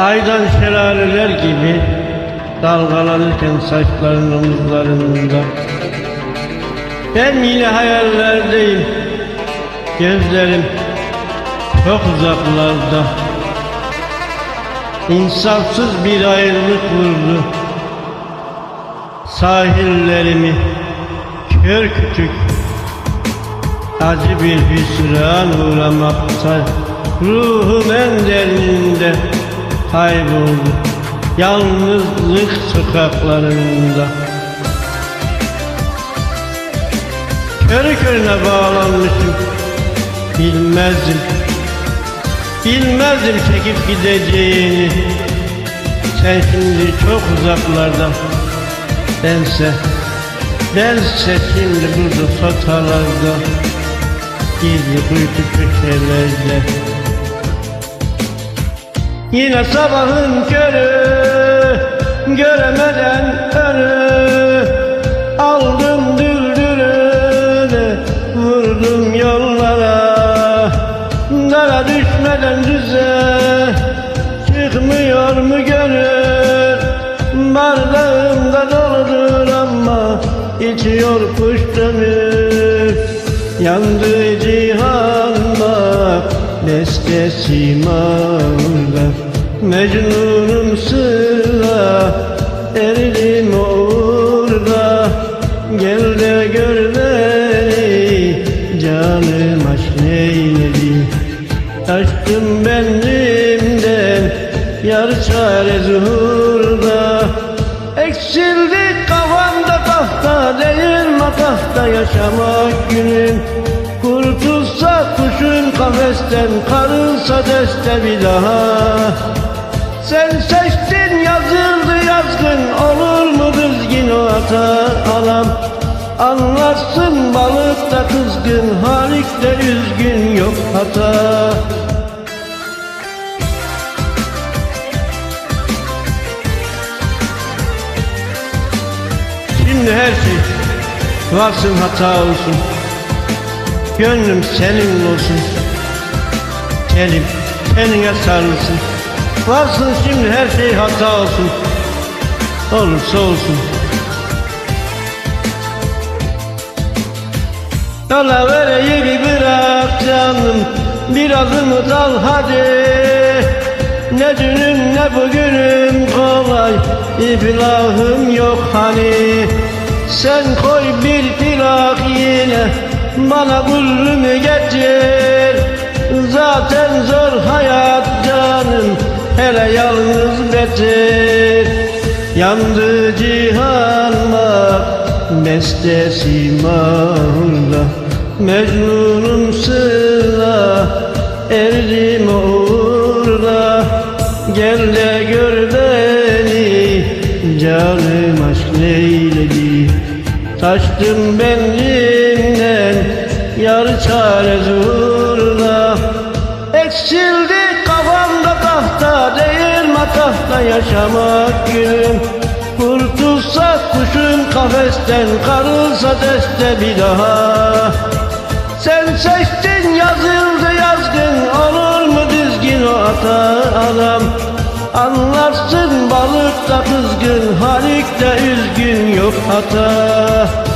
Aydan şelaleler gibi dalgalanırken saçların omuzlarında. Ben yine hayallerdeyim Gözlerim çok uzaklarda. İnsafsız bir ayrılık vurdu Sahillerimi kör küçük Acı bir hüsran uğramakta. Ruhum en derininde kayboldu. Yalnızlık sokaklarında. Körü körüne bağlanmışım. Bilmezdim. Bilmezdim çekip gideceğini. Sen şimdi çok uzaklarda. Bense Bense şimdi burada sotalarda Gizli kuytu köşelerde Yine sabahın körü Göremeden önü Aldım düldülünü Vurdum yollara. Dara düşmeden düze Çıkmıyor mu gönül Bardağımda doludur ama içiyor kuş dönür. Yandı cihan bak Destesi mağda Mecnunum sıra Eridim orada. Gel de gör beni Canım aşk neyledi? Taştım benliğimden Yar çare zuhurda. Eksildi kafamda tahta Değil matahta yaşamak günüm kuşun kafesten Karılsa deste bir daha. Sen seçtin yazıldı yazgın Olur mu düzgün o hata alam Anlarsın balık da kızgın Halikte üzgün yok hata. Şimdi her şey varsın hata olsun. Gönlüm senin olsun Telim tenine sarılsın. Varsın şimdi her şey hata olsun. Olursa olsun. Yola vereyi bırak canım. Bir adımı dal hadi. Ne dünüm ne bugünüm kolay. İflahım yok hani. Sen koy bir plak yine. Bana gülümü getir Zaten zor hayat canım Hele yalnız beter Yandı cihan bak Bestesi mahurda Mecnunum sıra Erdim uğurda Gel de gör beni Canım aşk neyledi? Taştım benliğimden yaşamak günüm. Kurtulsa kuşun kafesten Karılsa deste bir daha. Sen seçtin yazıldı yazgın Olur mu düzgün o hata adam? Anlarsın balık da kızgın Halikte üzgün yok hata